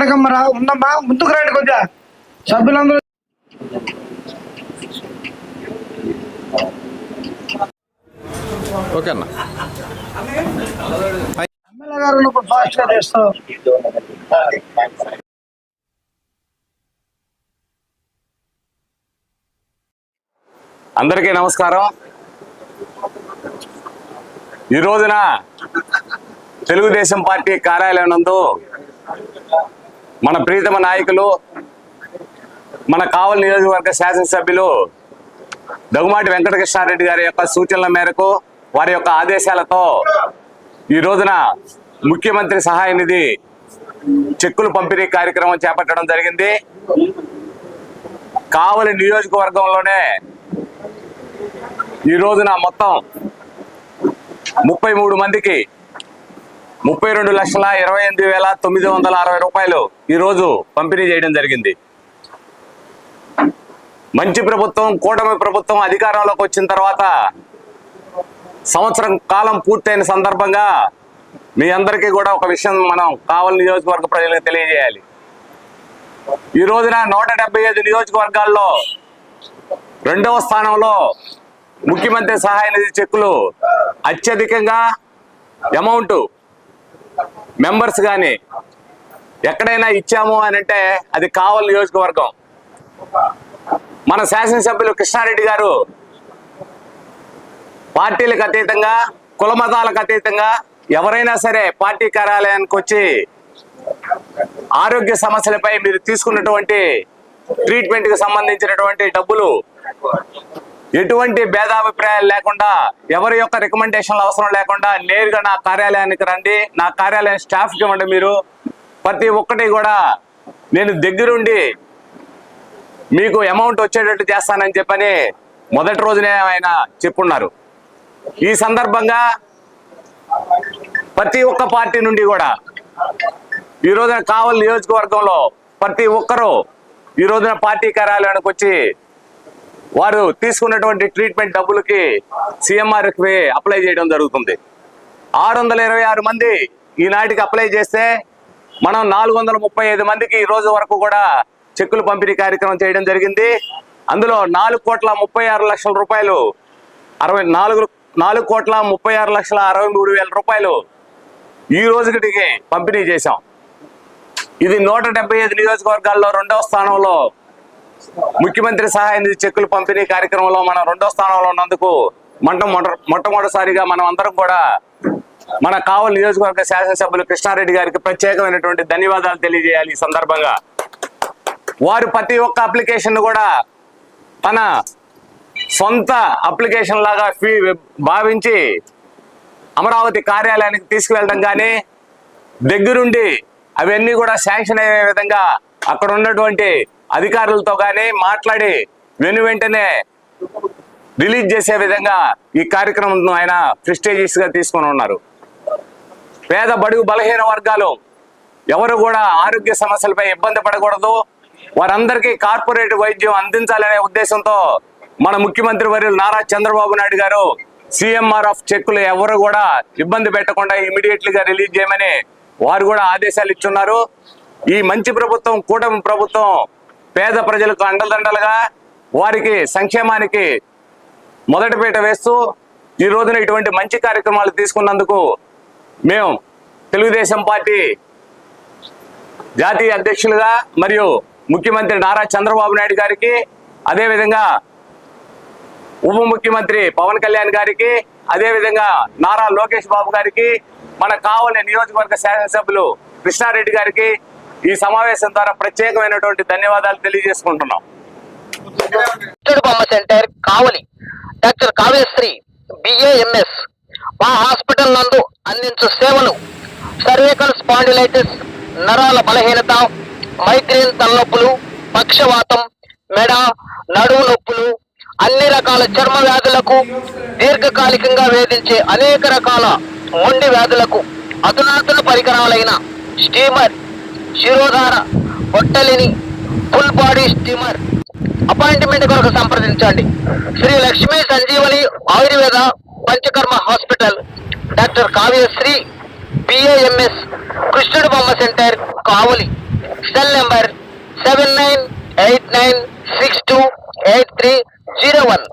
కనకమ్మరా ఉందమ్మా ముందుకు రండి కొద్దిగా. సభ్యులందరూ ఓకే అన్న. ఎమ్మెల్యే గారు ఉన్నప్పుడు చేస్తావు అందరికీ నమస్కారం. ఈ రోజున తెలుగుదేశం పార్టీ కార్యాలయం నందు మన ప్రీతమ నాయకులు మన కావలి నియోజకవర్గ శాసనసభ్యులు దగ్గుమాటి వెంకటకృష్ణారెడ్డి గారి యొక్క సూచనల మేరకు వారి యొక్క ఆదేశాలతో ఈ రోజున ముఖ్యమంత్రి సహాయ నిధి చెక్కులు పంపిణీ కార్యక్రమం చేపట్టడం జరిగింది. కావలి నియోజకవర్గంలోనే ఈ రోజున మొత్తం ముప్పై మూడు మందికి ముప్పై రెండు లక్షల ఇరవై ఎనిమిది వేల తొమ్మిది వందల అరవై రూపాయలు ఈరోజు పంపిణీ చేయడం జరిగింది. మంచి ప్రభుత్వం కూటమి ప్రభుత్వం అధికారంలోకి వచ్చిన తర్వాత సంవత్సరం కాలం పూర్తయిన సందర్భంగా మీ అందరికీ కూడా ఒక విషయం మనం కావలి నియోజకవర్గ ప్రజలకు తెలియజేయాలి. ఈ రోజున నూట డెబ్బై ఐదు నియోజకవర్గాల్లో రెండవ స్థానంలో ముఖ్యమంత్రి సహాయ నిధి చెక్కులు అత్యధికంగా అమౌంట్ మెంబర్స్ కానీ ఎక్కడైనా ఇచ్చాము అని అంటే అది కావల్ నియోజకవర్గం. మన శాసనసభ్యులు కృష్ణారెడ్డి గారు పార్టీలకు అతీతంగా కులమతాలకు అతీతంగా ఎవరైనా సరే పార్టీ కార్యాలయానికి వచ్చి ఆరోగ్య సమస్యలపై మీరు తీసుకున్నటువంటి ట్రీట్మెంట్కి సంబంధించినటువంటి డబ్బులు ఎటువంటి భేదాభిప్రాయాలు లేకుండా ఎవరి యొక్క రికమెండేషన్లు అవసరం లేకుండా నేరుగా నా కార్యాలయానికి రండి. నా కార్యాలయం స్టాఫ్కి ఇవ్వండి మీరు. ప్రతి ఒక్కటి కూడా నేను దగ్గరుండి మీకు అమౌంట్ వచ్చేటట్టు చేస్తానని చెప్పని మొదటి రోజునే ఆయన చెప్పున్నారు. ఈ సందర్భంగా ప్రతి ఒక్క పార్టీ నుండి కూడా ఈ రోజున కావలి నియోజకవర్గంలో ప్రతి ఒక్కరూ ఈ రోజున పార్టీ కార్యాలయానికి వచ్చి వారు తీసుకున్నటువంటి ట్రీట్మెంట్ డబ్బులకి సిఎంఆర్కి అప్లై చేయడం జరుగుతుంది. ఆరు వందల ఇరవై ఆరు మంది ఈనాటికి అప్లై చేస్తే మనం నాలుగు వందల ముప్పై ఐదు మందికి ఈ రోజు వరకు కూడా చెక్కులు పంపిణీ కార్యక్రమం చేయడం జరిగింది. అందులో నాలుగు కోట్ల ముప్పై ఆరు లక్షల రూపాయలు అరవై నాలుగు నాలుగు కోట్ల ముప్పై ఆరు లక్షల అరవై మూడు వేల రూపాయలు ఈ రోజుకి పంపిణీ చేశాం. ఇది నూట డెబ్బై ఐదు నియోజకవర్గాల్లో రెండవ స్థానంలో ముఖ్యమంత్రి సహాయం చెక్కులు పంపిణీ కార్యక్రమంలో మనం రెండో స్థానంలో ఉన్నందుకు మొట్ట మొట్టమొదటిసారిగా మనం అందరం కూడా మన కావలి నియోజకవర్గ శాసనసభ్యులు కృష్ణారెడ్డి గారికి ప్రత్యేకమైనటువంటి ధన్యవాదాలు తెలియజేయాలి ఈ సందర్భంగా. వారు ప్రతి ఒక్క అప్లికేషన్ కూడా తన సొంత అప్లికేషన్ లాగా ఫీ భావించి అమరావతి కార్యాలయానికి తీసుకువెళ్ళడం కానీ దగ్గరుండి అవన్నీ కూడా శాంక్షన్ అయ్యే విధంగా అక్కడ ఉన్నటువంటి అధికారులతో కానీ మాట్లాడి వెను వెంటనే రిలీజ్ చేసే విధంగా ఈ కార్యక్రమం ఆయన ప్రెస్టేజియస్గా తీసుకొని ఉన్నారు. పేద బడుగు బలహీన వర్గాలు ఎవరు కూడా ఆరోగ్య సమస్యలపై ఇబ్బంది పడకూడదు. వారందరికీ కార్పొరేట్ వైద్యం అందించాలనే ఉద్దేశంతో మన ముఖ్యమంత్రి వర్యులు నారా చంద్రబాబు నాయుడు గారు సిఎంఆర్ ఆఫ్ చెక్కులు ఎవరు కూడా ఇబ్బంది పెట్టకుండా ఇమీడియట్లీగా రిలీజ్ చేయమని వారు కూడా ఆదేశాలు ఇచ్చున్నారు. ఈ మంచి ప్రభుత్వం కూటమి ప్రభుత్వం పేద ప్రజలకు అండదండలుగా వారికి సంక్షేమానికి మొదటి పీట వేస్తూ ఈ రోజున ఇటువంటి మంచి కార్యక్రమాలు తీసుకున్నందుకు మేము తెలుగుదేశం పార్టీ జాతీయ అధ్యక్షులుగా మరియు ముఖ్యమంత్రి నారా చంద్రబాబు నాయుడు గారికి అదేవిధంగా ఉప ముఖ్యమంత్రి పవన్ కళ్యాణ్ గారికి అదేవిధంగా నారా లోకేష్ బాబు గారికి మన కావలి నియోజకవర్గ శాసనసభ్యులు కృష్ణారెడ్డి గారికి ఈ సమావేశం ద్వారా ప్రత్యేకమైనటువంటి ధన్యవాదాలు తెలియజేసుకుంటున్నాం. Bomma centre Kavali doctor Kavyasri BAMS మా హాస్పిటల్ నందు అందించు సేవలు. సర్వికల్ స్పాండిలైటిస్ నరాల బలహీనత మైగ్రేన్ తలనొప్పులు పక్షవాతం మెడ నడుము నొప్పులు అన్ని రకాల చర్మ వ్యాధులకు దీర్ఘకాలికంగా వేధించే అనేక రకాల మొండి వ్యాధులకు అధునాతన పరికరాలైన స్టీమర్ శిరోధార పొట్టలిని ఫుల్ బాడీ స్టీమర్ అపాయింట్మెంట్ కొరకు సంప్రదించండి. Sri Lakshmi Sanjeevani Ayurveda Panchakarma hospital doctor Kavyasri BAMS కృష్ణుడు Bomma centre Kavali. Cell number seven nine eight nine six two eight three zero one.